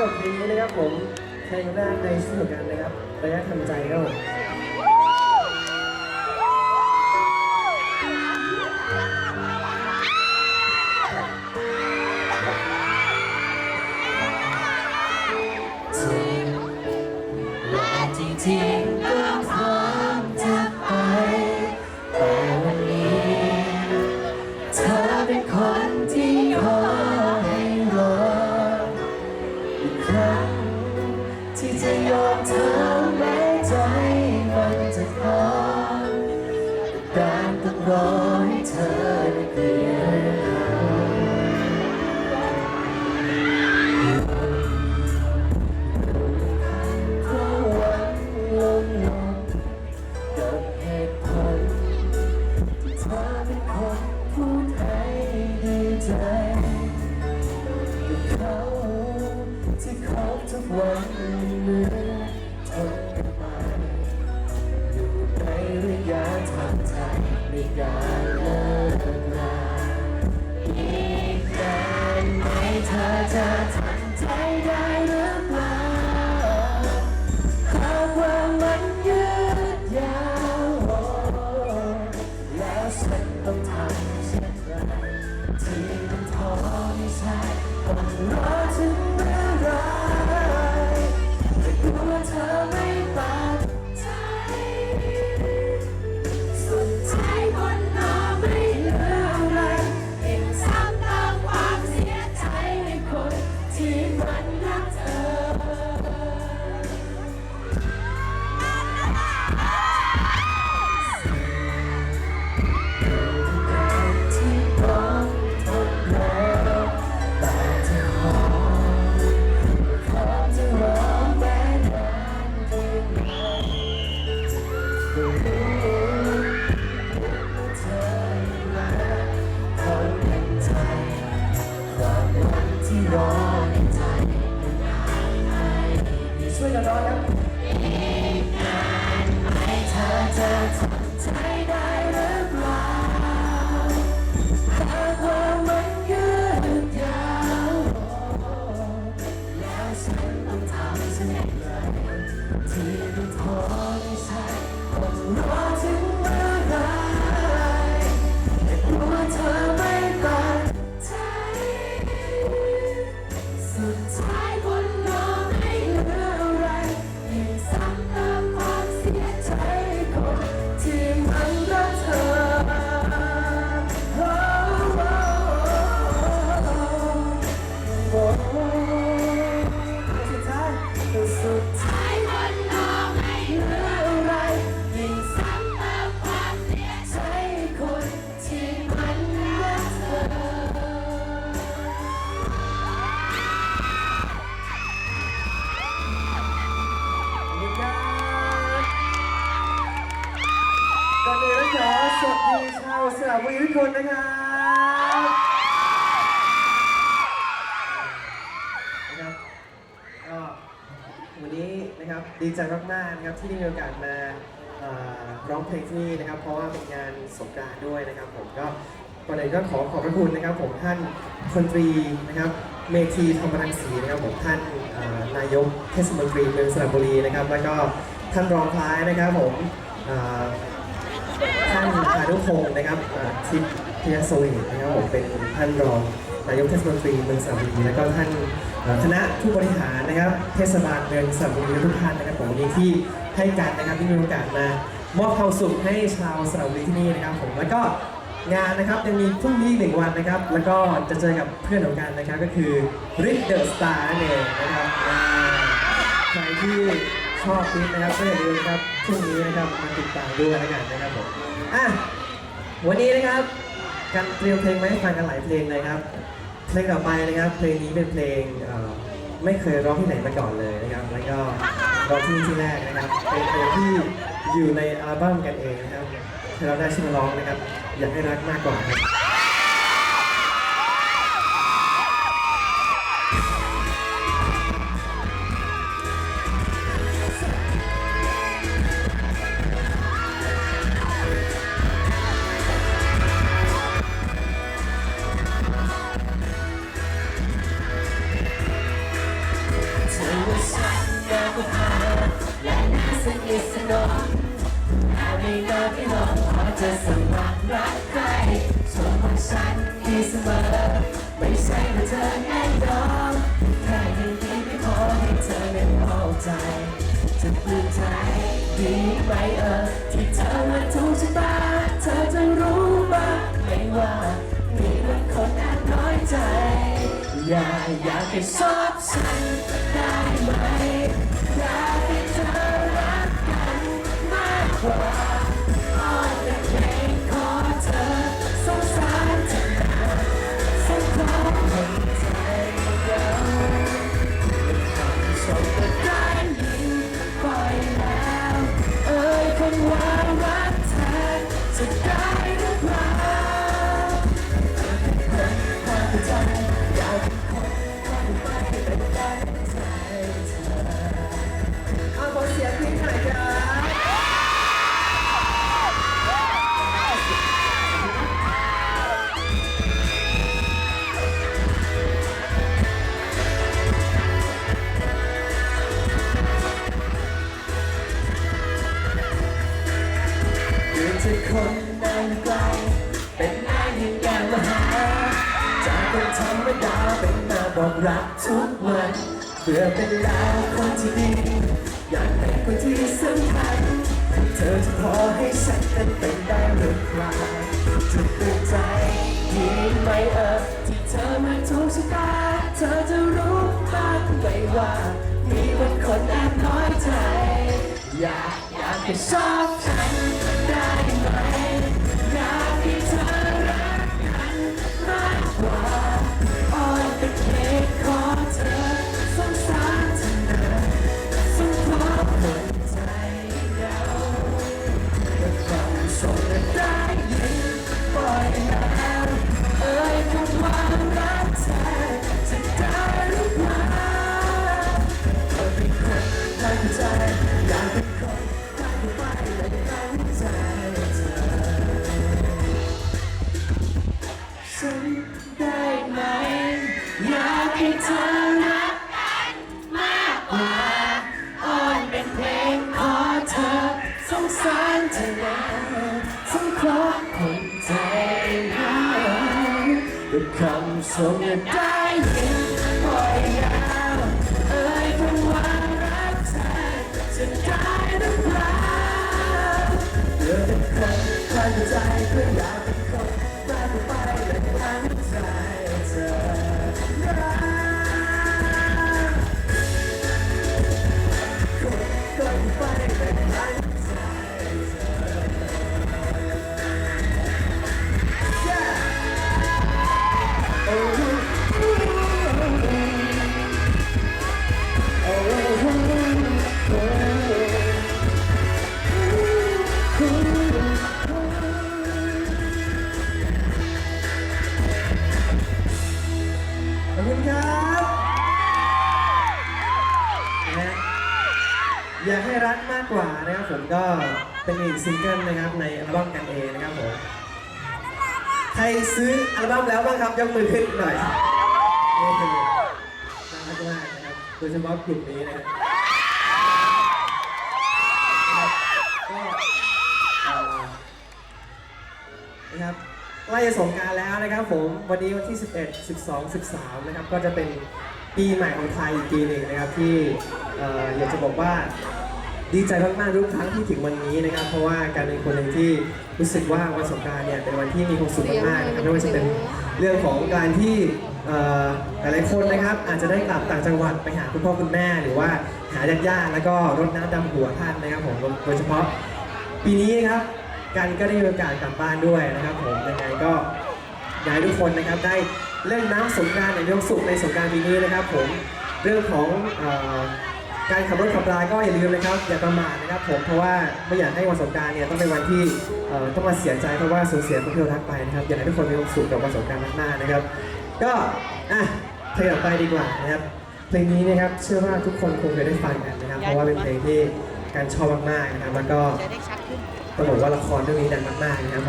กับเพลงนี้นะครับผมเพลงแรกในสนุกกันนะครับระยะทำใจครับผมจ จะยอมเธอ รอถึงเมื่อ ที่รอในใจมันหายไม่มีช่วยกันร้องนะ สวัสดีชาวสระบุรีทุกคนนะครับนะครับก็วันนี้นะครับดีใจมากๆนะครับที่ได้มีโอกาสมาเอ่อร้องเพลงที่นี่นะครับ เพราะว่าเป็นงานสงกรานต์ด้วยนะครับผมก็ก่อนอื่นก็ขอขอบพระคุณนะครับ ผมท่านพลตรีนะครับเมธีธรรมรังสีนะครับผมท่านเอ่อนายกเทศมนตรีเมืองสระบุรีนะครับ แล้วก็ท่านรองคล้ายนะครับผมเอ่อ ท่านพานุพงศ์นะครับอ่อทิพย์พิยสวีนะครับผมเป็นท่านรองนายกเทศมนตรีเมืองสระบุรีแล้วก็ท่านเอ่อคณะผู้บริหารนะครับ เทศบาลเมืองสระบุรีทุกท่านนะครับผมวันนี้ที่ให้การนะครับที่มีโอกาสมามอบความสุขให้ชาวสระบุรีที่นี่นะครับผมแล้วก็งานนะครับยังมีพรุ่งนี้อีกหนึ่งวันนะครับ แล้วก็จะเจอกับเพื่อนของกันนะครับก็คือริดเดอะสตาร์นั่นเองนะครับ ชอบคลิปนะครับก็อย่าลืมนะครับพรุ่งนี้นะครับมาติดตามด้วยแล้วกันนะครับผมอะวันนี้นะครับการเตรียมเพลงมาให้ฟังกันหลายเพลงเลยครับเพลงต่อไปนะครับ เพลงนี้เป็นเพลงไม่เคยร้องที่ไหนมาก่อนเลยนะครับ แล้วก็ร้องที่นี่ที่แรกนะครับ เป็นเพลงที่อยู่ในอัลบั้มกันเองนะครับที่เราได้ชื่อมาร้องนะครับ อยากให้รักมากกว่าครับ ใจดีไหมเออที่เธอมาถูกชะตาเธอจะรู้บ้างไหมว่ามีบางคนแอบน้อยใจ อย่าอยากให้ซอบฉันได้ ธรรมดาเป็นมาบอกรักทุกวันเพื่อเป็นแล้วคนที่ดีอยากเป็นคนที่สำคัญเธอจะพอให้ฉันกันเป็นได้หรือเปล่าจะเปิดใจดีไหมเออที่เธอมาถูกชะตาเธอจะรู้บ้างไหมว่า มีบางคนแอบน้อยใจ อยากอยากให้ชอบฉัน ส่งได้ยินบ่อยยาวเอ่ยคำว่ารักเธอจะได้หรือเปล่าเพื่อเป็นคนเข้าใจเพื่ออยาก มากกว่านะครับผมก็เป็นอีกซิงเกิลนะครับในอัลบั้มกันเองนะครับผมใครซื้ออัลบั้มแล้วบ้างครับยกมือขึ้นหน่อยนี่คือน่ารักมากนะครับโดยเฉพาะกลุ่มนี้นะครับก็นะครับใกล้จะสงการแล้วนะครับผมวันนี้วันที่ 11 12 13 นะครับก็จะเป็นปีใหม่ของไทยอีกปีหนึ่งนะครับที่อยากจะบอกว่า ดีใจมากๆทุกครั้งที่ถึงวันนี้นะครับ เพราะว่าการเป็นคนหนึ่งที่รู้สึกว่าวันสงกรารเนี่ยเป็นวันที่มีความสุขมากๆนะครับไม่ว่าจะเป็นเรื่องของการที่เอ่อหลายๆคนนะครับ อาจจะได้กลับต่างจังหวัดไปหาคุณพ่อคุณแม่หรือว่าหาญาติๆแล้วก็รดน้ำดำหัวท่านนะครับผมโดยเฉพาะปีนี้ครับกันก็ได้มีโอกาสกลับบ้านด้วยนะครับ ผมยังไงก็อยากให้ทุกคนนะครับได้เล่นน้ำสงกรารอย่างมีความสุขในสงกรารปีนี้นะครับ ผมเรื่องของเอ่อ การขับรถขับราก็อย่าลืมนะครับอย่าประมาทนะครับผมเพราะว่าไม่อยากให้วันสงกรารเนี่ยต้องเป็นวันที่เอ่อต้องมาเสียใจเพราะว่าสูญเสียคนที่เรารักไปนะครับอยากให้ทุกคนมีความสุขกับวันสงกรารมากๆนะครับ ก็อะเพลงต่อไปดีกว่านะครับเพลงนี้นะครับเชื่อว่าทุกคนคงเคยได้ฟังกันนะครับ เพราะว่าเป็นเพลงที่การชอบมากๆนะครับแล้วก็จะได้ชัดขึ้น ต้องบอกว่าละครเรื่องนี้ดังมากๆนะครับ